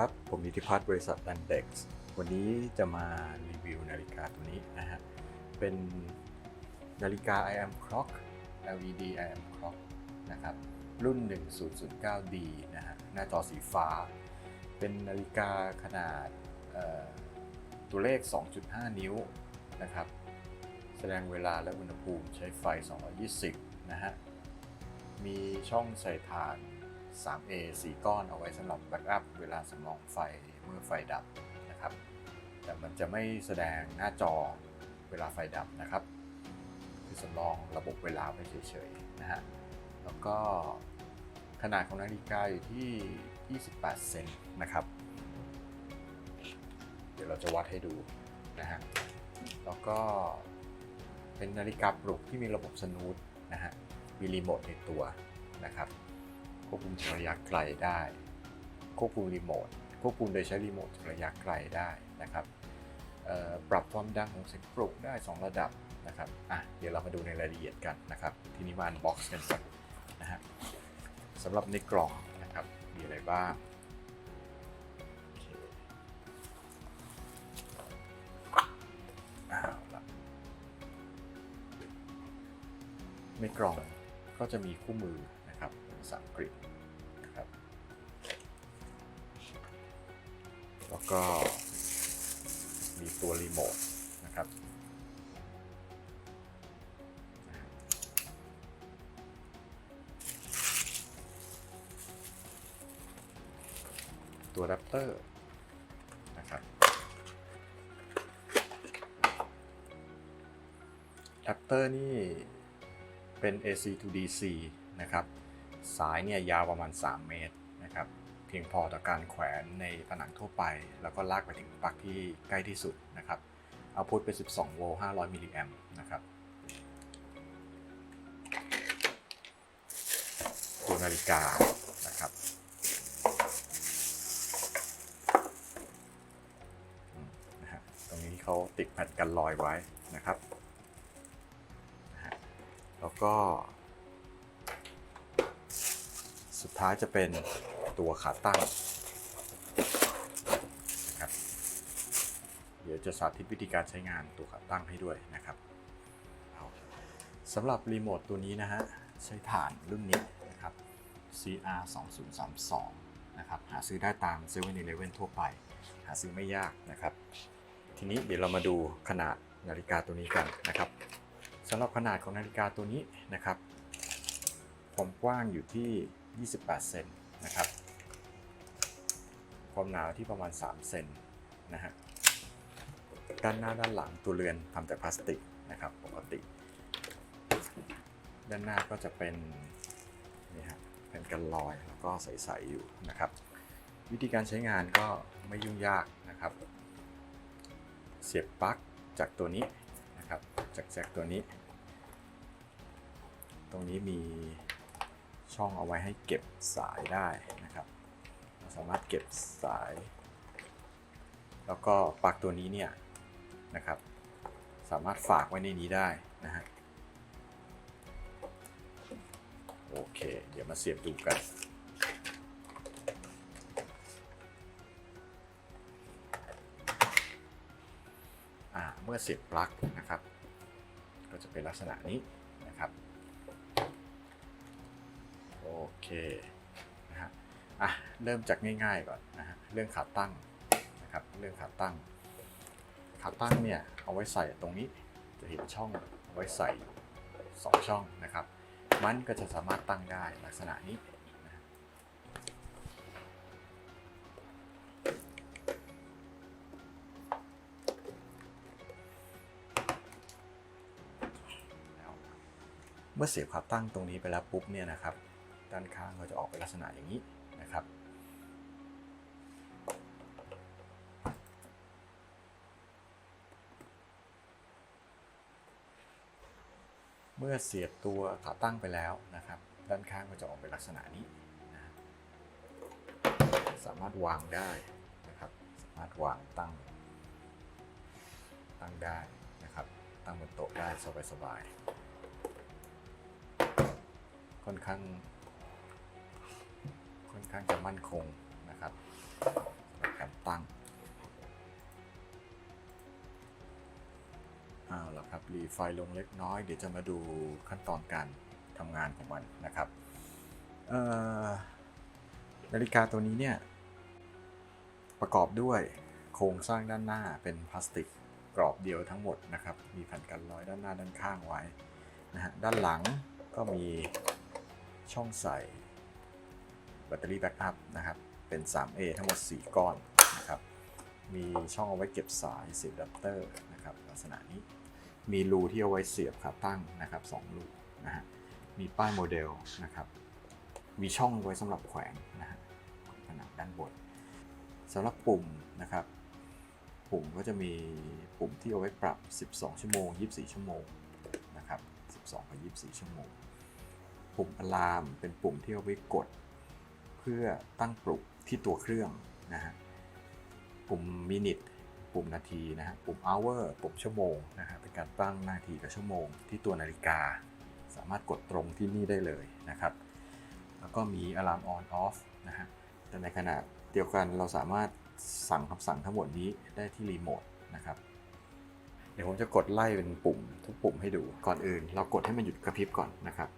ครับ ผมนิติพัฒน์บริษัท a n d e x วันนี้จะมารีวิวนาฬิกาตัวนี้นะฮะ เป็นนาฬิกา I am Clock LED I am Clock นะครับ รุ่น 1009D นะฮะ หน้าจอสีฟ้า เป็นนาฬิกาขนาดตัวเลข 2.5 นิ้วนะครับ แสดงเวลาและอุณหภูมิใช้ไฟ 220 นะฮะ มีช่องใส่ถ่าน 3A 4 ก้อนเอาไว้สำหรับแบ็กอัพเวลาสำรองไฟเมื่อไฟดับนะครับ แต่มันจะไม่แสดงหน้าจอเวลาไฟดับนะครับ คือสำรองระบบเวลาไว้เฉยๆนะฮะแล้วก็ขนาดของนาฬิกาอยู่ที่ 28 เซนนะครับ เดี๋ยวเราจะวัดให้ดูนะฮะแล้วก็เป็นนาฬิกาปลุกที่มีระบบสนูตนะฮะมีรีโมทในตัวนะครับ ควบคุมจากระยะไกลได้ ควบคุมรีโมทควบคุมโดยใช้รีโมทจากระยะไกลได้นะครับปรับความดังของเสียงปลุกได้ 2 ระดับนะครับอะเดี๋ยวเรามาดูในรายละเอียดกันนะครับ ทีนี้มาอันบ็อกซ์กันก่อนะฮะสำหรับในกล่องนะครับมีอะไรบ้างในกล่องก็จะมีคู่มือ นะครับภาษาอังกฤษนะครับ แล้วก็มีตัวรีโมทนะครับตัวแรปเตอร์นะครับแรปเตอร์นี่เป็น AC to DC นะครับ สายเนี่ยยาวประมาณ 3 เมตรนะครับเพียงพอต่อการแขวนในผนังทั่วไป แล้วก็ลากไปถึงปลั๊กที่ใกล้ที่สุดนะครับเอาพุทเป็น 12 โวลต์ 500 มิลลิแอมป์นะครับตัวนาฬิกานะครับตรงนี้ที่เขาติดแผ่นกันรอยไว้นะครับแล้วก็ สุดท้ายจะเป็นตัวขาตั้งนะครับเดี๋ยวจะสาธิตวิธีการใช้งานตัวขาตั้งให้ด้วยนะครับสำหรับรีโมทตัวนี้นะฮะใช้ฐานรุ่นนี้นะครับ CR 2032นะครับหาซื้อได้ตาม7 e เ e ่ e อทั่วไป หาซื้อไม่ยากนะครับ ทีนี้เดี๋ยวเรามาดูขนาดนาฬิกาตัวนี้กันนะครับสำหรับขนาดของนาฬิกาตัวนี้นะครับความกว้างอยู่ที่ 28 เซนนะครับ ความหนาที่ประมาณ 3 เซนนะฮะ ด้านหน้าด้านหลังตัวเรือนทำจากพลาสติกนะครับปกติ ด้านหน้าก็จะเป็นนี่ฮะเป็นกันรอยแล้วก็ใสๆอยู่นะครับ วิธีการใช้งานก็ไม่ยุ่งยากนะครับ เสียบปลั๊กจากตัวนี้นะครับจากแจ็คตัวนี้ ตรงนี้มี ช่องเอาไว้ให้เก็บสายได้นะครับเราสามารถเก็บสาย แล้วก็ปลั๊กตัวนี้เนี่ยนะครับ สามารถฝากไว้ในนี้ได้นะฮะโอเค เดี๋ยวมาเสียบดูกันอ่าเมื่อเสียบปลั๊กนะครับ ก็จะเป็นลักษณะนี้ เคนะฮะอะเริ่มจากง่ายๆก่อนนะฮะเรื่องขาตั้งนะครับเรื่องขาตั้ง ขาตั้งเนี่ยเอาไว้ใส่ตรงนี้จะเห็นช่องเอาไว้ใส่สองช่องนะครับ มันก็จะสามารถตั้งได้ลักษณะนี้นะเมื่อเสียบขาตั้งตรงนี้ไปแล้วปุ๊บเนี่ยนะครับ ด้านข้างก็จะออกเป็นลักษณะอย่างนี้นะครับ เมื่อเสียบตัวขาตั้งไปแล้วนะครับ ด้านข้างก็จะออกเป็นลักษณะนี้นะสามารถวางได้นะครับ สามารถวางตั้ง ตั้งได้นะครับ ตั้งบนโต๊ะได้สบายๆค่อนข้าง ค่อนข้างจะมั่นคงนะครับสตั้งเอาละครับรีไฟลงเล็กน้อย เดี๋ยวจะมาดูขั้นตอนการทำงานของมันนะครับนาฬิกาตัวนี้เนี่ยประกอบด้วยโครงสร้างด้านหน้าเป็นพลาสติกกรอบเดียวทั้งหมดนะครับ มีแผ่นกันร้อยด้านหน้าด้านข้างไว้นะฮะด้านหลังก็มีช่องใส่ แบตเตอรี่แบ็กอัพนะครับ เป็น 3A ทั้งหมด 4 ก้อนนะครับ มีช่องเอาไว้เก็บสายเสียบอะแดปเตอร์นะครับลักษณะนี้ มีรูที่เอาไว้เสียบขาตั้งนะครับ2รูนะฮะ มีป้ายโมเดลนะครับ มีช่องไว้สำหรับแขวนนะฮะผนังด้านบนสำหรับปุ่มนะครับปุ่มก็จะมีปุ่มที่เอาไว้ปรับ 12 ชั่วโมง 24 ชั่วโมงนะครับ 12 กับ 24 ชั่วโมง ปุ่มอะลามเป็นปุ่มที่เอาไว้กด พื่อตั้งปลุกที่ตัวเครื่องนะฮะปุ่มมินิทปุ่มนาทีนะฮะปุ่ม hour ปุ่มชั่วโมงนะฮะเป็นการตั้งนาทีกับชั่วโมงที่ตัวนาฬิกา สามารถกดตรงที่นี่ได้เลยนะครับ แล้วก็มี alarm on off นะฮะแต่ในขณะเดียวกันเราสามารถสั่งคำสั่งทั้งหมดนี้ได้ที่รีโมทนะครับเดี๋ยวผมจะกดไล่เป็นปุ่ม ทุกปุ่มให้ดูก่อนอื่น เรากดให้มันหยุดกระพริบก่อนนะครับ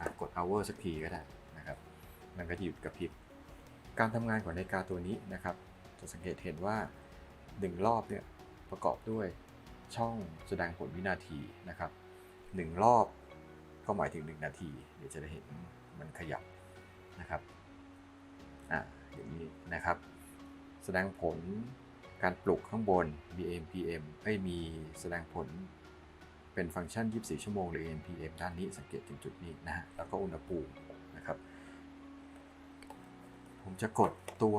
อะกด hour สักทีก็ได้ มันก็จะหยุดกระพริบ การทำงานของนาฬิกาตัวนี้นะครับ จะสังเกตเห็นว่า 1 รอบเนี่ยประกอบด้วยช่องแสดงผลวินาทีนะครับ 1 รอบก็หมายถึง 1 นาที เดี๋ยวจะได้เห็นมันขยับนะครับอะอย่างนี้นะครับ แสดงผลการปลุกข้างบน BM PM เอ้ยมีแสดงผลเป็นฟังก์ชัน 24 ชั่วโมงหรือ AM PM ด้านนี้สังเกตถึงจุดนี้นะฮะ แล้วก็อุณหภูมิ ผมจะกดตัว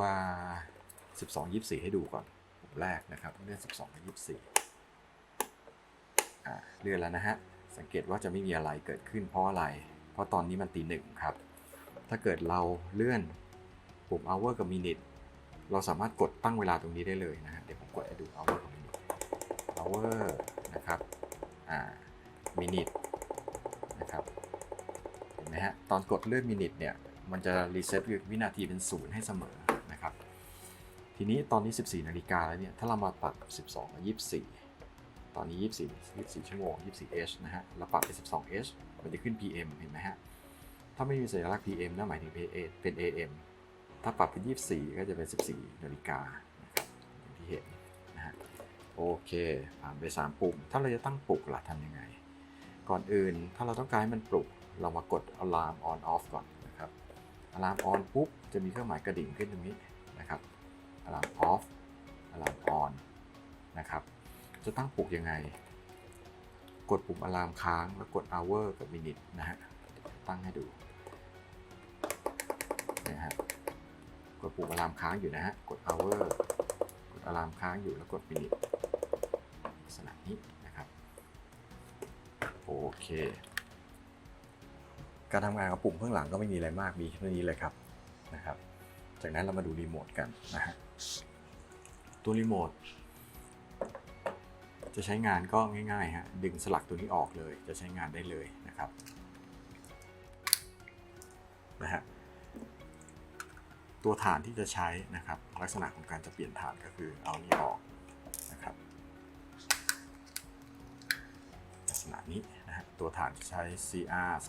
12 24 ให้ดูก่อนปุ่มแรกนะครับเลื่อน12 24อ่าเลื่อนแล้วนะฮะ สังเกตว่าจะไม่มีอะไรเกิดขึ้นเพราะอะไร เพราะตอนนี้มันตีหนึ่งครับ ถ้าเกิดเราเลื่อนปุ่ม hour กับ minute เราสามารถกดตั้งเวลาตรงนี้ได้เลยนะฮะ เดี๋ยวผมกดให้ดู hour กับ minute hour นะครับ อ่า minute นะครับ เห็นไหมฮะ ตอนกดเลื่อน minute เนี่ย มันจะรีเซ็ตวินาทีเป็นศูนย์ให้เสมอนะครับ ทีนี้ตอนนี้ 14 นาฬิกาแล้วเนี่ย ถ้าเรามาปรับกับ 12กับ24 ตอนนี้ 24 24 ชั่วโมง 24 h นะฮะ เราปรับเป็น 12 h มันจะขึ้น pm เห็นไหมฮะ ถ้าไม่มีสัญลักษณ์ PM นั่นหมายถึงเป็น AM ถ้าปรับเป็น 24 ก็จะเป็น 14 นาฬิกานะครับอย่างที่เห็นนะฮะ โอเค ผ่านไป 3 ปุ่ม ถ้าเราจะตั้งปลุกล่ะทำยังไง ก่อนอื่นถ้าเราต้องการให้มันปลุกเรามากด alarm on off ก่อน นะครับ alarm on ปุ๊บจะมีเครื่องหมายกระดิ่งขึ้นตรงนี้นะครับ alarm off alarm on นนะครับ จะตั้งปลุกยังไง กดปุ่ม alarm ค้างแล้วกด hour กับ minute นะฮะตั้งให้ดูนะฮะกดปุ่มอะลามค้างอยู่นะฮะกด hour กดอะลามค้างอยู่แล้วกด minute ลักษณะนี้นะครับโอเค การทำงานของปุ่มข้างหลังก็ไม่มีอะไรมากมีแค่นี้เลยครับนะครับ จากนั้นเรามาดูรีโมทกันนะฮะตัวรีโมทจะใช้งานก็ง่ายๆฮะดึงสลักตัวนี้ออกเลย จะใช้งานได้เลยนะครับนะฮะตัวฐานที่จะใช้นะครับ ลักษณะของการจะเปลี่ยนฐานก็คือเอานี้ออกนะครับลักษณะนี้ ตัวฐานจะใช้ CR 2032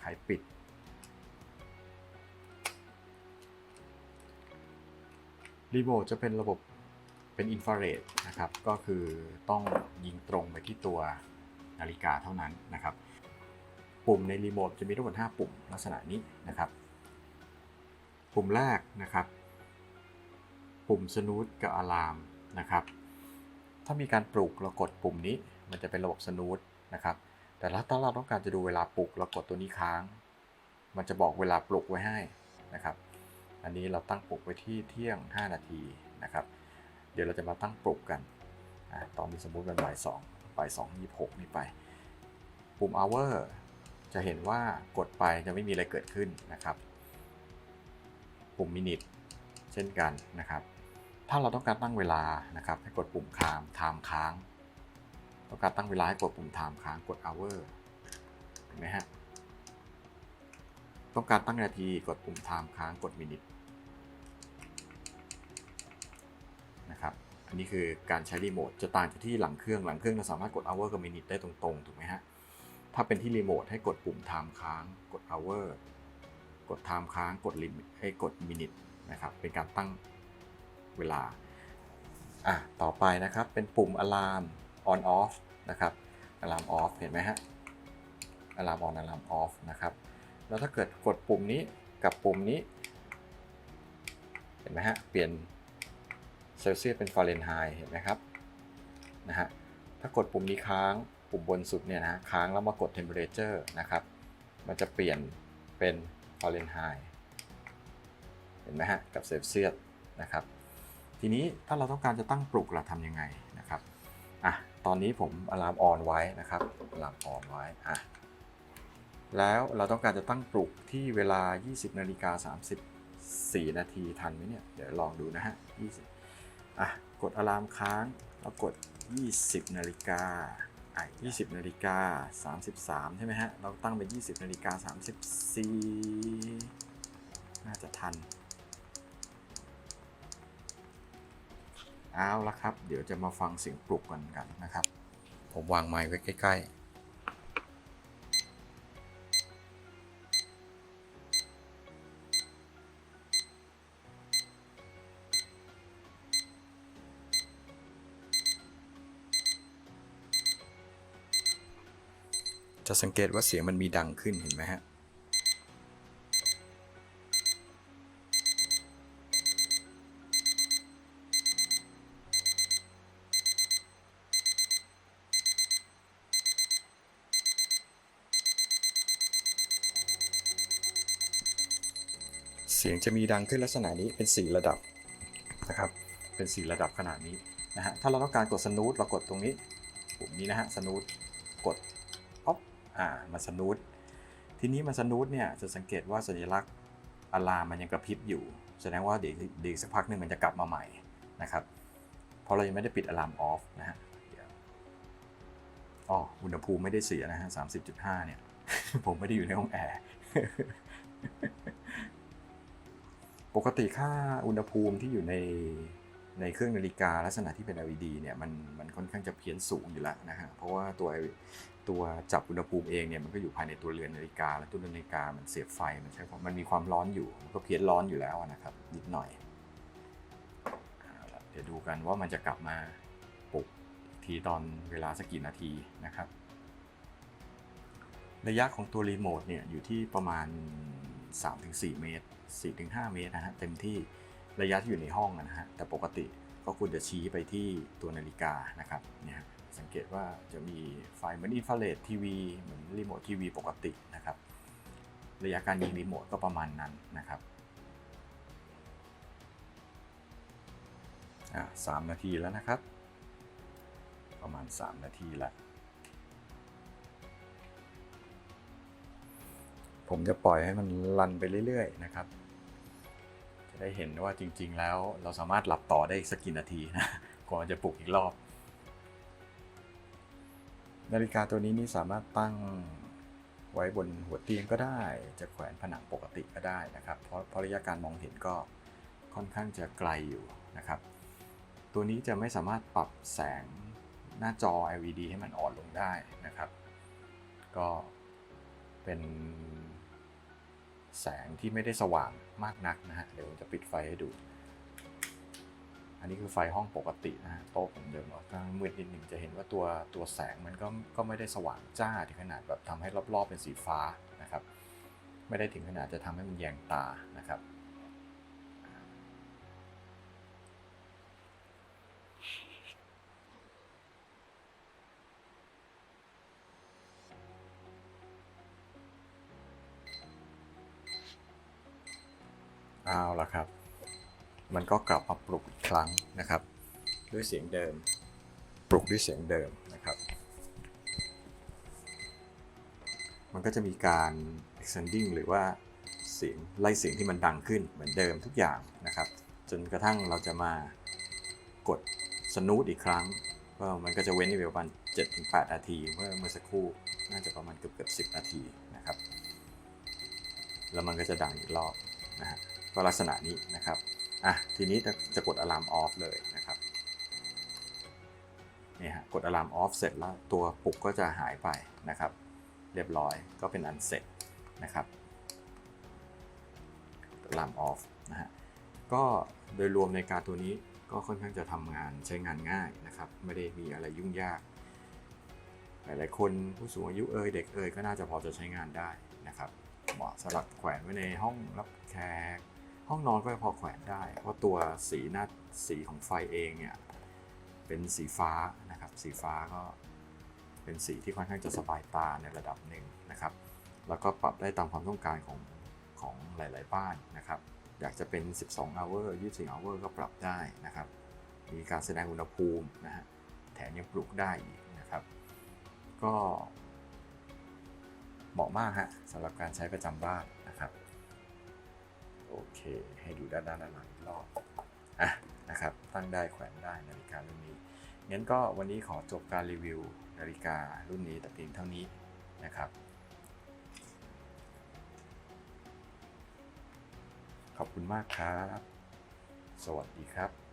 ไขปิด รีโมทจะเป็นระบบเป็นอินฟราเรดนะครับ ก็คือต้องยิงตรงไปที่ตัวนาฬิกาเท่านั้นนะครับ ปุ่มในรีโมทจะมีทั้งหมด5ปุ่มลักษณะนี้นะครับ ปุ่มแรกนะครับ ปุ่มสนูตกับอะลามนะครับ ถ้ามีการปลุกเรากดปุ่มนี้ มันจะเป็นระบบสนูตนะครับ แต่ถ้าเราต้องการจะดูเวลาปลุกเรากดตัวนี้ค้าง มันจะบอกเวลาปลุกไว้ให้นะครับ อันนี้เราตั้งปลุกไว้ที่เที่ยง 5 นาทีนะครับ เดี๋ยวเราจะมาตั้งปลุกกันอตอนนี้สมมุติเป็นบ่ายสองบ่ายสองยี่หกนี่ไป ปุ่ม hour จะเห็นว่ากดไปจะไม่มีอะไรเกิดขึ้นนะครับ ปุ่ม minute เช่นกันนะครับ ถ้าเราต้องการตั้งเวลานะครับให้กดปุ่มค้าง time ค้าง ต้องการตั้งเวลาให้กดปุ่ม time ค้าง กด hour เห็นไหมฮะ ต้องการตั้งนาที กดปุ่ม time ค้าง กด minute นะครับ อันนี้คือการใช้รีโมท จะต่างจากที่หลังเครื่อง หลังเครื่องเราสามารถกด hour กับ minute ได้ตรงๆ ถูกไหมฮะ ถ้าเป็นที่รีโมทให้กดปุ่ม time ค้าง กด hour กด time ค้าง กด limit ให้กด minute นะครับ เป็นการตั้ง เวลาอะต่อไปนะครับเป็นปุ่ม alarm on off นะครับ alarm off เห็นไหมฮะ alarm on alarm off นะครับแล้วถ้าเกิดกดปุ่มนี้กับปุ่มนี้ เห็นไหมฮะเปลี่ยนเซลเซียสเป็นฟาเรนไฮต์เห็นไหมครับนะฮะถ้ากดปุ่มนี้ค้างปุ่มบนสุดเนี่ยนะฮะค้างแล้วมากด temperature นะครับ มันจะเปลี่ยนเป็นฟาเรนไฮต์เห็นไหมฮะกับเซลเซียสนะครับ ทีนี้ถ้าเราต้องการจะตั้งปลุกเราทำยังไงนะครับอะตอนนี้ผมอะลามออนไว้นะครับอะลามออนไว้อะแล้วเราต้องการจะตั้งปลุกที่เวลา 20นาฬิกา34 นาทีทันไหมเนี่ยเดี๋ยวลองดูนะฮะ20อะกดอะลามค้างแล้วกด 20นาฬิกาอะ20นาฬิกา33 ใช่ไหมฮะเราตั้งเป็น 20นาฬิกา34 น่าจะทัน เอาละครับ เดี๋ยวจะมาฟังเสียงปลุกกันกันนะครับ ผมวางไม้ไว้ใกล้ ๆจะสังเกตว่าเสียงมันมีดังขึ้นเห็นไหมฮะ เสียงจะมีดังขึ้นลักษณะนี้เป็น 4 ระดับนะครับ เป็น 4 ระดับขนาดนี้นะฮะ ถ้าเราต้องการกดสนูตเรากดตรงนี้ปุ่มนี้นะฮะสนูตกดป๊อปอ่ามาสนูตทีนี้มาสนูตเนี่ยจะสังเกตว่าสัญลักษณ์อะลามมันยังกระพริบอยู่ แสดงว่าเดี๋ยวเดี๋ยวสักพักหนึ่งมันจะกลับมาใหม่นะครับ เพราะเรายังไม่ได้ปิดอะลามออฟนะฮะอ๋ออุณหภูมิไม่ได้เสียนะฮะสามสิบจุดห้าเนี่ย ผมไม่ได้อยู่ในห้องแอร์ ปกติค่าอุณหภูมิที่อยู่ในในเครื่องนาฬิกาลักษณะที่เป็น LED เนี่ยมันมันค่อนข้างจะเพี้ยนสูงอยู่แล้วนะฮะเพราะว่าตัวตัวจับอุณหภูมิเองเนี่ยมันก็อยู่ภายในตัวเรือนนาฬิกา และตัวเรือนนาฬิกามันเสียบไฟมันใช้ความมันมีความร้อนอยู่มันก็เพี้ยนร้อนอยู่แล้วนะครับนิดหน่อยเดี๋ยวดูกันว่ามันจะกลับมาปลุกทีตอนเวลาสักกี่นาทีนะครับ ระยะของตัวรีโมทเนี่ยอยู่ที่ประมาณ 3-4 เมตร 4-5 เมตรนะฮะเต็มที่ระยะที่อยู่ในห้องนะฮะแต่ปกติก็ควรจะชี้ไปที่ตัวนาฬิกานะครับเนี่ยสังเกตว่าจะมีไฟเหมือนอินฟราเรดทีวีเหมือนรีโมททีวีปกตินะครับระยะการยิงรีโมทก็ประมาณนั้นนะครับอ่าสามนาทีแล้วนะครับ ประมาณ 3 นาทีแล้ว ผมจะปล่อยให้มันรันไปเรื่อยๆนะครับ จะได้เห็นว่าจริงๆแล้วเราสามารถหลับต่อได้อีกสักกี่นาทีนะก่อนจะปลุกอีกรอบ นาฬิกาตัวนี้นี่สามารถตั้งไว้บนหัวเตียงก็ได้ จะแขวนผนังปกติก็ได้นะครับ เพราะเพราะระยะการมองเห็นก็ค่อนข้างจะไกลอยู่นะครับ ตัวนี้จะไม่สามารถปรับแสงหน้าจอ LED ให้มันอ่อนลงได้นะครับ ก็เป็น แสงที่ไม่ได้สว่างมากนักนะฮะ เดี๋ยวผมจะปิดไฟให้ดู อันนี้คือไฟห้องปกตินะฮะ โต๊ะผมเดินออกข้างมืดนิดหนึ่งจะเห็นว่าตัวตัวแสงมันก็ก็ไม่ได้สว่างจ้าถึงขนาดแบบทำให้รอบๆเป็นสีฟ้านะครับ ไม่ได้ถึงขนาดจะทำให้มันแยงตานะครับ เอาละครับ มันก็กลับมาปลุกอีกครั้งนะครับ ด้วยเสียงเดิม ปลุกด้วยเสียงเดิมนะครับ มันก็จะมีการ extending หรือว่าเสียงไล่เสียงที่มันดังขึ้นเหมือนเดิมทุกอย่างนะครับ จนกระทั่งเราจะมากดสนูตอีกครั้งก็มันก็จะเว้นอยู่ประมาณ7-8 นาที เมื่อเมื่อสักครู่น่าจะประมาณเกือบเกือบ10 นาทีนะครับ แล้วมันก็จะดังอีกรอบนะฮะ ก็ลักษณะนี้นะครับอะทีนี้จะจะกดอะลามออฟเลยนะครับนี่ฮะกดอะลามออฟเสร็จแล้วตัวปลุกก็จะหายไปนะครับ เรียบร้อยก็เป็นอันเสร็จนะครับอะลามออฟนะฮะก็โดยรวมในการตัวนี้ก็ค่อนข้างจะทำงานใช้งานง่ายนะครับ ไม่ได้มีอะไรยุ่งยาก หลายๆคนผู้สูงอายุเอ่ยเด็กเอ่ยก็น่าจะพอจะใช้งานได้นะครับเหมาะสำหรับแขวนไว้ในห้องรับแขก ห้องนอนก็พอแขวนได้ เพราะตัวสีหน้าสีของไฟเองเนี่ยเป็นสีฟ้านะครับ สีฟ้าก็เป็นสีที่ค่อนข้างจะสบายตาในระดับหนึ่งนะครับ แล้วก็ปรับได้ตามความต้องการของของหลาย ๆ บ้านนะครับ อยากจะเป็น 12 hour 24 hour ก็ปรับได้นะครับ มีการแสดงอุณหภูมินะฮะ แถมยังปลุกได้อีกนะครับ ก็เหมาะมากฮะสำหรับการใช้ประจำบ้าน โอเค ให้ดูด้านด้านหลังอีกรอบอะนะครับ ตั้งได้แขวนได้นาฬิการุ่นนี้งั้นก็วันนี้ขอจบการรีวิวนาฬิการุ่นนี้แต่เพียงเท่านี้นะครับ ขอบคุณมากครับ สวัสดีครับ